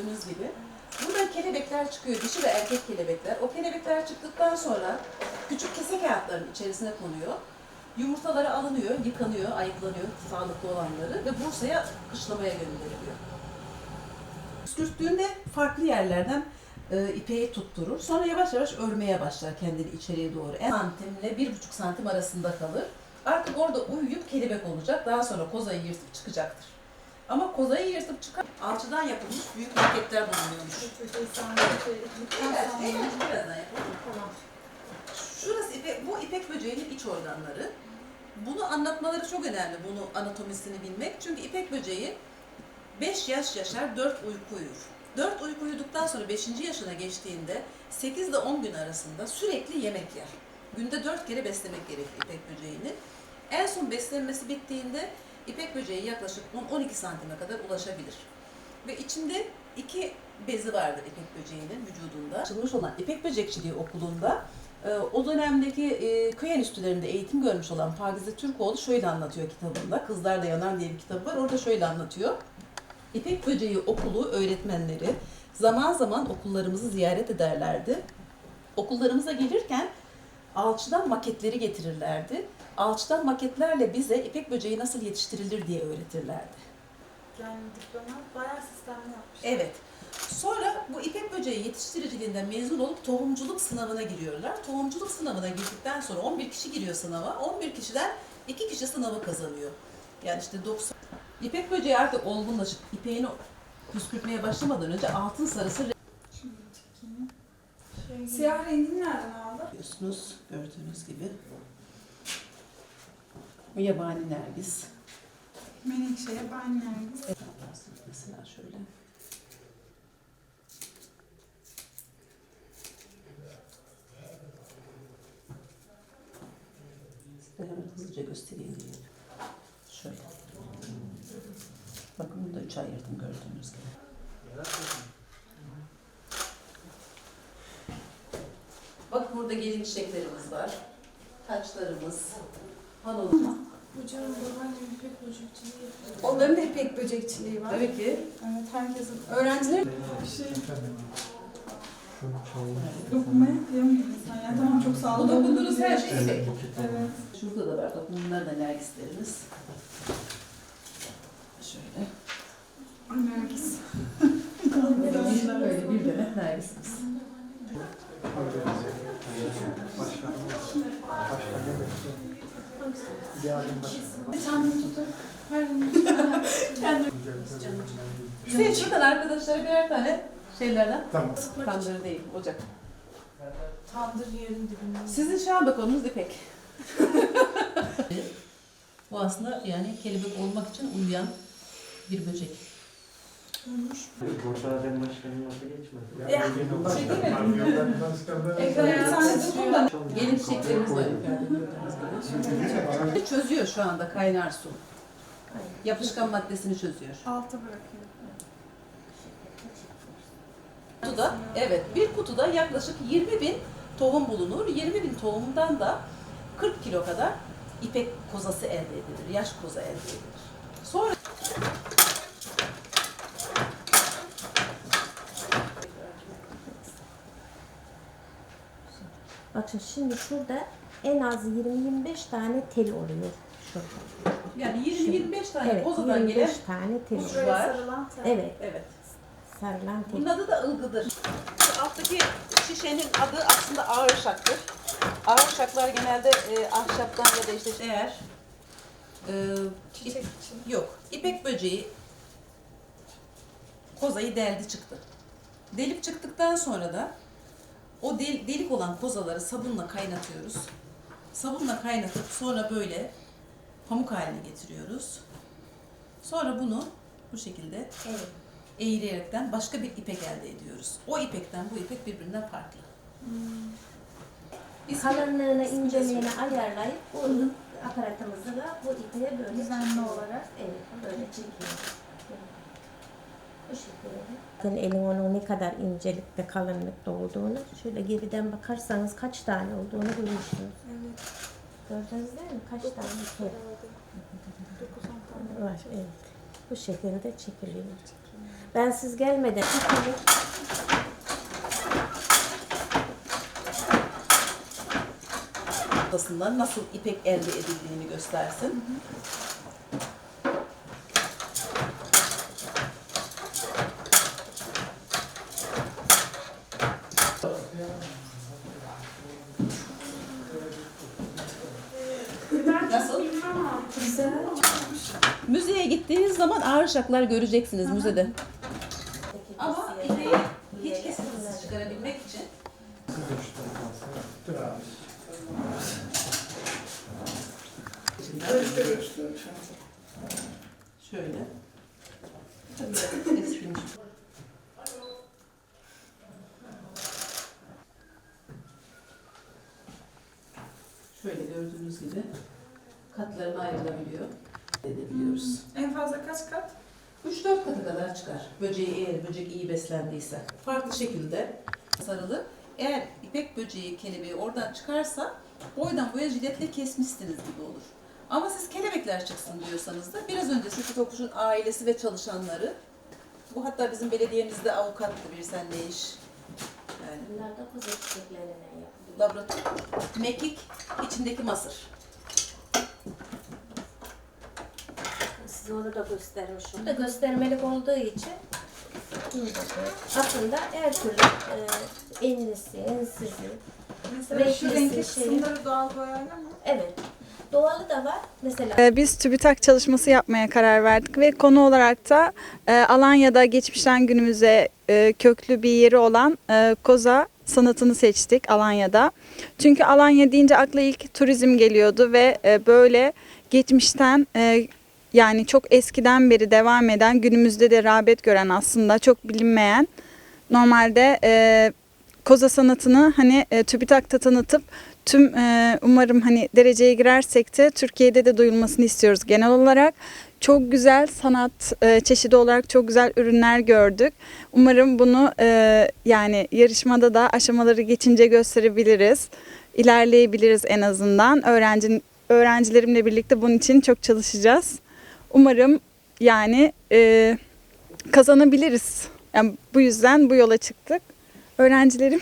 Gördüğünüz gibi. Buradan kelebekler çıkıyor, dişi ve erkek kelebekler. O kelebekler çıktıktan sonra küçük kese kağıtların içerisine konuyor. Yumurtaları alınıyor, yıkanıyor, ayıklanıyor sağlıklı olanları ve Bursa'ya kışlamaya gönderiliyor. Püskürttüğünde farklı yerlerden e, ipeği tutturur. Sonra yavaş yavaş örmeye başlar kendini içeriye doğru. En santimle bir buçuk santim arasında kalır. Artık orada uyuyup kelebek olacak. Daha sonra kozayı yırtıp çıkacaktır. Ama kozayı yırtıp çıkan alçıdan yapılmış büyük paketler bulunuyormuş. Evet, birazdan yapalım. Şurası ipek, bu ipek böceğinin iç organları. Bunu anlatmaları çok önemli, bunu anatomisini bilmek. Çünkü ipek böceği 5 yaş yaşar, 4 uyku uyur. 4 uyku uyuduktan sonra 5. yaşına geçtiğinde 8 ile 10 gün arasında sürekli yemek yer. Günde 4 kere beslemek gerekir ipek böceğini. En son beslenmesi bittiğinde ipek böceği yaklaşık 10-12 santime kadar ulaşabilir. Ve içinde iki bezi vardır ipek böceğinin vücudunda. Açılmış olan ipek böcekçiliği okulunda e, o dönemdeki e, köy enstitülerinde eğitim görmüş olan Pakize Türkoğlu şöyle anlatıyor kitabında. Kızlar da Yanar diye bir kitabı var. Orada şöyle anlatıyor. İpek Böceği Okulu öğretmenleri zaman zaman okullarımızı ziyaret ederlerdi. Okullarımıza gelirken alçıdan maketleri getirirlerdi. Alçıdan maketlerle bize ipek böceği nasıl yetiştirilir diye öğretirlerdi. Yani diploma bayağı sistemli yapmış. Evet. Sonra bu ipek böceği yetiştiriciliğinden mezun olup tohumculuk sınavına giriyorlar. Tohumculuk sınavına girdikten sonra 11 kişi giriyor sınava. 11 kişiden 2 kişi sınavı kazanıyor. Yani işte 90. İpek böceği artık olgunlaşıp ipeğini püskürtmeye başlamadan önce altın sarısı. Şey, Siyah rengini nereden aldın? Görüyorsunuz gördüğünüz gibi. Bu yabani nergis. Menekşe, ben nergis. Mesela şöyle. Size hemen hızlıca göstereyim diye. Şöyle. Bakın bunu da üç ayırdım gördüğünüz gibi. Burada gelin çiçeklerimiz var. Taçlarımız, hanolumuz. Hocam babaannem ipek böcekçiliği yapıyor. Onların da ipek böcekçiliği var. Tabii ki. Evet, herkesin. Öğrenciler şey dokunmaya kıyamıyor insan. Yani tamam çok Bu sağlıklı. dokunduğunuz her şey ipek. Evet. Şurada da var. Bak bunlar da nergislerimiz. Şöyle. Nergis. Böyle bir demet nergisimiz. Kendini tutar. Her Size şuradan arkadaşlara birer tane şeylerden. Tamam. Tandır değil, ocak. Tandır yerin dibinde. Sizin şu an konunuz ipek. Bu aslında yani kelebek olmak için uyuyan bir böcek. Olmuş. Boşadem başkanının adı geçmedi. Ya, şey değil mi? Ekrana yukarıda gördüğünüz gibi. Çözüyor şu anda kaynar su. Yapışkan maddesini çözüyor. Alta bırakıyor. Kutuda, evet bir kutuda yaklaşık 20 bin tohum bulunur. 20 bin tohumdan da 40 kilo kadar ipek kozası elde edilir. Yaş koza elde edilir. Sonra Bakın şimdi şurada en az 20-25 tane tel oluyor. Şurada. yani 20-25 tane Evet, kozadan 25 gelen tane tel oluyor. Var. sarılan tel. Evet, evet. sarılan tel. Bunun adı da ılgıdır. Şu alttaki şişenin adı aslında ağır şaktır. Ağır şaklar genelde e, ahşaptan ya da işte eğer e, Çiçek için. Yok. İpek böceği kozayı deldi çıktı. Delip çıktıktan sonra da o del- delik olan kozaları sabunla kaynatıyoruz. Sabunla kaynatıp sonra böyle pamuk haline getiriyoruz. Sonra bunu bu şekilde Evet. eğileyerekten başka bir ipek elde ediyoruz. O ipekten bu ipek birbirinden farklı. Biz Kalınlığını, inceliğini ayarlayıp bu aparatımızla bu ipe böyle Düzenli olarak. Evet, böyle çekiyoruz. Bakın elin onun ne kadar incelikte, kalınlıkta olduğunu. Şöyle geriden bakarsanız kaç tane olduğunu görürsünüz. Evet. Gördünüz değil mi? Kaç tane tel Dokuz tane. var. Evet. Bu şekilde çekiliyor. Ben siz gelmeden Aslında nasıl ipek elde edildiğini göstersin. Nasıl? Güzel. Müzeye gittiğiniz zaman ağır şaklar göreceksiniz müzede. Ama ipeği hiç kesintisiz çıkarabilmek için şöyle. Şöyle gördüğünüz gibi katlarına ayrılabiliyor. Edebiliyoruz. En fazla kaç kat? 3-4 katı kadar çıkar. Böceği eğer böcek iyi beslendiyse. Farklı şekilde sarılı. Eğer ipek böceği kelebeği oradan çıkarsa boydan boya jiletle kesmişsiniz gibi olur. Ama siz kelebekler çıksın diyorsanız da biraz önce Sütü Tokuş'un ailesi ve çalışanları bu hatta bizim belediyemizde avukattı bir sen ne iş? Yani bunlar da kuzu çiçeklerinden yapılıyor. laboratuvar, mekik, içindeki masır. Size onu da göstermiş oldum. Bu da göstermelik olduğu için aslında her türlü e, enlisi, ensizi, Mesela şu Renklisi, renkli şey. kısımları doğal boyayla mı? evet. Doğalı da var. Mesela Ee, Biz TÜBİTAK çalışması yapmaya karar verdik ve konu olarak da e, Alanya'da geçmişten günümüze e, köklü bir yeri olan e, koza sanatını seçtik Alanya'da. Çünkü Alanya deyince akla ilk turizm geliyordu ve e, böyle geçmişten e, yani çok eskiden beri devam eden günümüzde de rağbet gören aslında çok bilinmeyen normalde e, koza sanatını hani e, TÜBİTAK'ta tanıtıp tüm e, umarım hani dereceye girersek de Türkiye'de de duyulmasını istiyoruz genel olarak. Çok güzel sanat e, çeşidi olarak çok güzel ürünler gördük. Umarım bunu e, yani yarışmada da aşamaları geçince gösterebiliriz. İlerleyebiliriz en azından. Öğrenci, öğrencilerimle birlikte bunun için çok çalışacağız. Umarım yani e, kazanabiliriz. Yani bu yüzden bu yola çıktık. Öğrencilerim